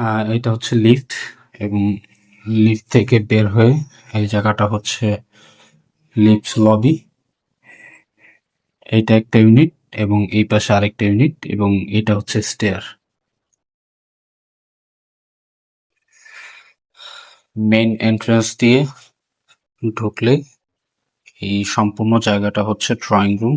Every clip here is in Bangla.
আহ, এটা হচ্ছে লিফট এবং লিফট থেকে বের হয়ে এই জায়গাটা হচ্ছে লিফট লবি এইটা একটা ইউনিট এবং এই পাশে আরেকটা ইউনিট এবং এটা হচ্ছে স্টেয়ার মেন এন্ট্রান্স দিয়ে ঢুকলে এই সম্পূর্ণ জায়গাটা হচ্ছে ড্রয়িং রুম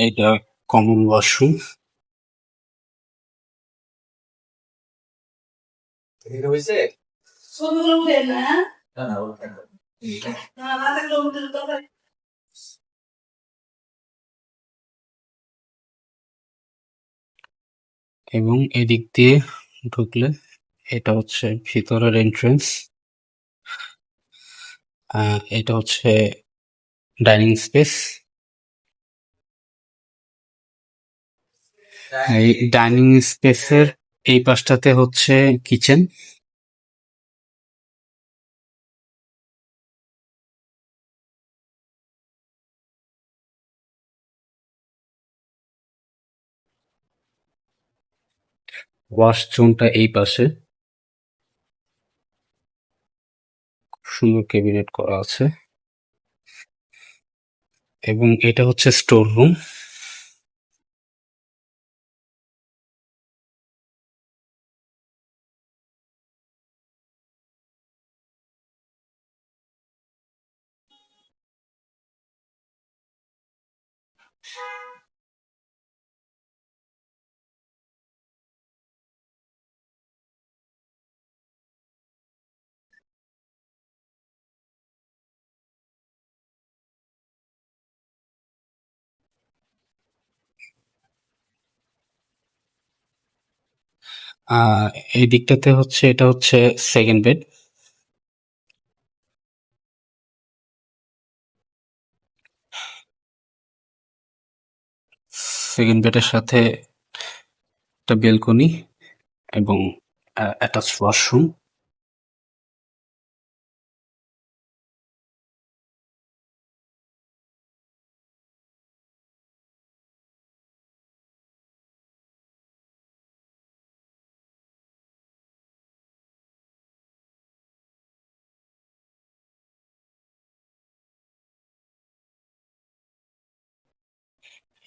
এটা কমন ওয়াশরুম এবং এদিক দিয়ে ঢুকলে এটা হচ্ছে ভিতরের এন্ট্রেন্স এটা হচ্ছে ডাইনিং স্পেস এই ডাইনিং স্পেসের এই পাশটাতে হচ্ছে কিচেন। ওয়াশ জোনটা এই পাশে। সুন্দর ক্যাবিনেট করা আছে। এবং এটা হচ্ছে স্টোর রুম। এই দিকটাতে হচ্ছে এটা হচ্ছে সেকেন্ড বেড সেকেন্ড বেডের সাথে একটা বেলকনি এবং অ্যাটাচ ওয়াশরুম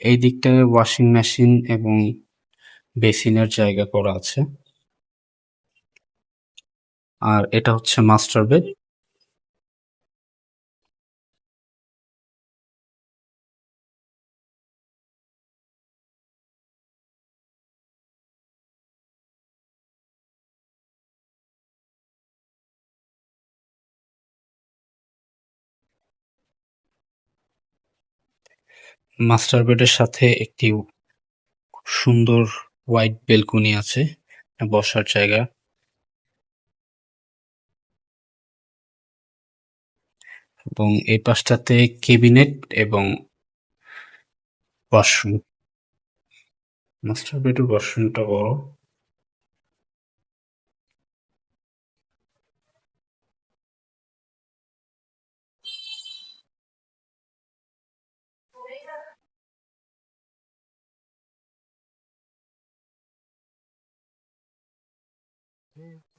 এই দিকটায় ওয়াশিং মেশিন এবং বেসিনের জায়গা করা আছে। আর এটা হচ্ছে মাস্টার বেড মাস্টার বেডের সাথে একটি সুন্দর হোয়াইট বেলকনি আছে, বসার জায়গা। এবং এই পাশটাতে কেবিনেট এবং ওয়াশরুম। মাস্টার বেডের ওয়াশরুমটা বড়। Yeah.